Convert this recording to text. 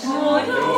저녁